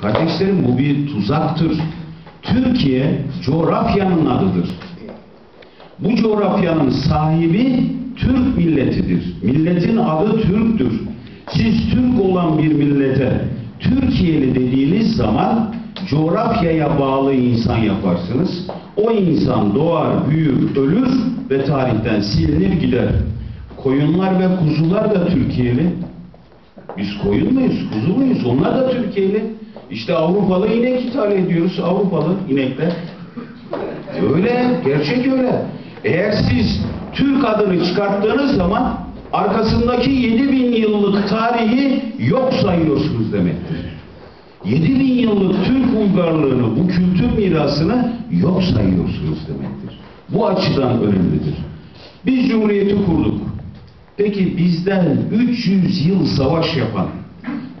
Kardeşlerim bu bir tuzaktır. Türkiye coğrafyanın adıdır. Bu coğrafyanın sahibi Türk milletidir. Milletin adı Türk'tür. Siz Türk olan bir millete Türkiye'li dediğiniz zaman coğrafyaya bağlı insan yaparsınız. O insan doğar, büyür, ölür ve tarihten silinir gider. Koyunlar ve kuzular da Türkiye'li. Biz koyun muyuz, kuzu muyuz? Onlar da Türkiye'li. İşte Avrupalı inek ithal ediyoruz. Avrupalı inekler. Öyle, gerçek öyle. Eğer siz Türk adını çıkarttığınız zaman arkasındaki 7000 yıllık tarihi yok sayıyorsunuz demektir. 7000 yıllık Türk uygarlığını, bu kültür mirasını yok sayıyorsunuz demektir. Bu açıdan önemlidir. Biz Cumhuriyeti kurduk. Peki bizden 300 yıl savaş yapan,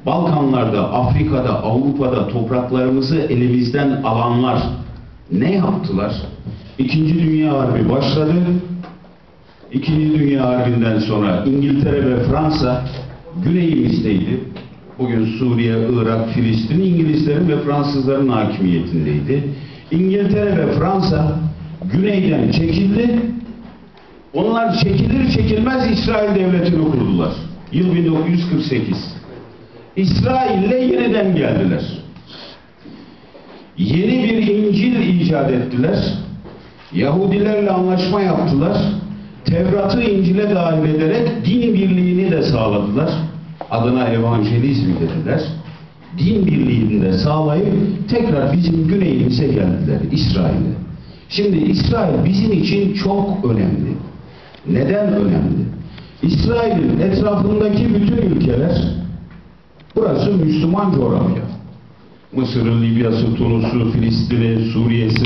Balkanlarda, Afrika'da, Avrupa'da topraklarımızı elimizden alanlar ne yaptılar? İkinci Dünya Harbi başladı. İkinci Dünya Harbi'nden sonra İngiltere ve Fransa güneyimizdeydi. Bugün Suriye, Irak, Filistin İngilizlerin ve Fransızların hakimiyetindeydi. İngiltere ve Fransa güneyden çekildi. Onlar çekilir çekilmez İsrail devletini kurdular. Yıl 1948. İsrail'le yeniden geldiler. Yeni bir İncil icat ettiler. Yahudilerle anlaşma yaptılar. Tevrat'ı İncil'e dahil ederek din birliğini de sağladılar. Adına evangelizm dediler. Din birliğini de sağlayıp tekrar bizim güneyimize geldiler İsrail'e. Şimdi İsrail bizim için çok önemli. Neden önemli? İsrail'in etrafındaki bütün ülkeler burası Müslüman coğrafya. Mısır'ı, Libya'sı, Tunus'u, Filistin'i, Suriye'si